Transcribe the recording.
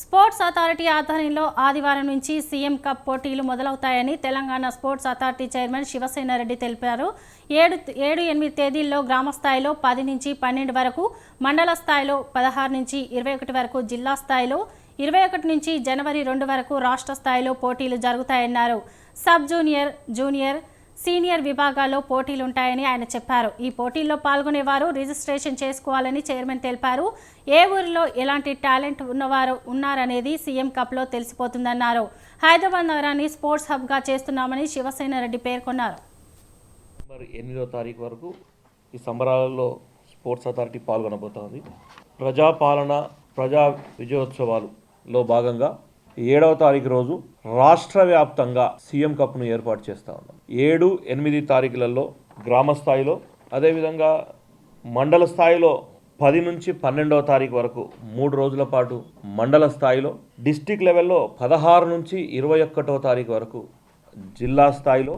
Sports authority ఆధ్వర్యంలో ఆదివారం నుంచి సీఎం కప్ పోటీలు మొదలవుతాయని Telangana sports authority chairman Sivasena Reddy తెలిపారు. ఏడు ఏడు ఎనిమిది తేదీల్లో గ్రామ స్థాయిలో పది నుంచి పన్నెండు వరకు మండల స్థాయిలో పదహారు నుంచి ఇరవై ఒకటి వరకు జిల్లా స్థాయిలో ఇరవై ఒకటి నుంచి జనవరి రెండు వరకు రాష్ట్ర స్థాయిలో పోటీలు జరుగుతాయన్నారు. సబ్ జూనియర్ జూనియర్ సీనియర్ విభాగాల్లో పోటీలుంటాయని ఆయన చెప్పారు. ఈ పోటీల్లో పాల్గొనేవారు రిజిస్ట్రేషన్ చేసుకోవాలని చైర్మన్ తెలిపారు. ఏ ఊరిలో ఎలాంటి టాలెంట్ ఉన్నవారు ఉన్నారనేది సీఎం కప్లో తెలిసిపోతుందన్నారు. హైదరాబాద్ నగరాన్ని స్పోర్ట్స్ హబ్గా చేస్తున్నామని శివసేన రెడ్డి పేర్కొన్నారు. ఎనిమిదో తారీఖు వరకు ఈ సంబరాలలో స్పోర్ట్స్ అథారిటీ పాల్గొనబోతోంది. ప్రజాపాలన ప్రజా విజయోత్సవాలులో భాగంగా ఏడవ తారీఖు రోజు రాష్ట్ర వ్యాప్తంగా సీఎం కప్ను ఏర్పాటు చేస్తా ఉన్నాం. ఏడు ఎనిమిది తారీఖులలో గ్రామ స్థాయిలో అదేవిధంగా మండల స్థాయిలో పది నుంచి పన్నెండవ తారీఖు వరకు మూడు రోజుల పాటు మండల స్థాయిలో డిస్టిక్ లెవెల్లో పదహారు నుంచి ఇరవై ఒక్కటో తారీఖు వరకు జిల్లా స్థాయిలో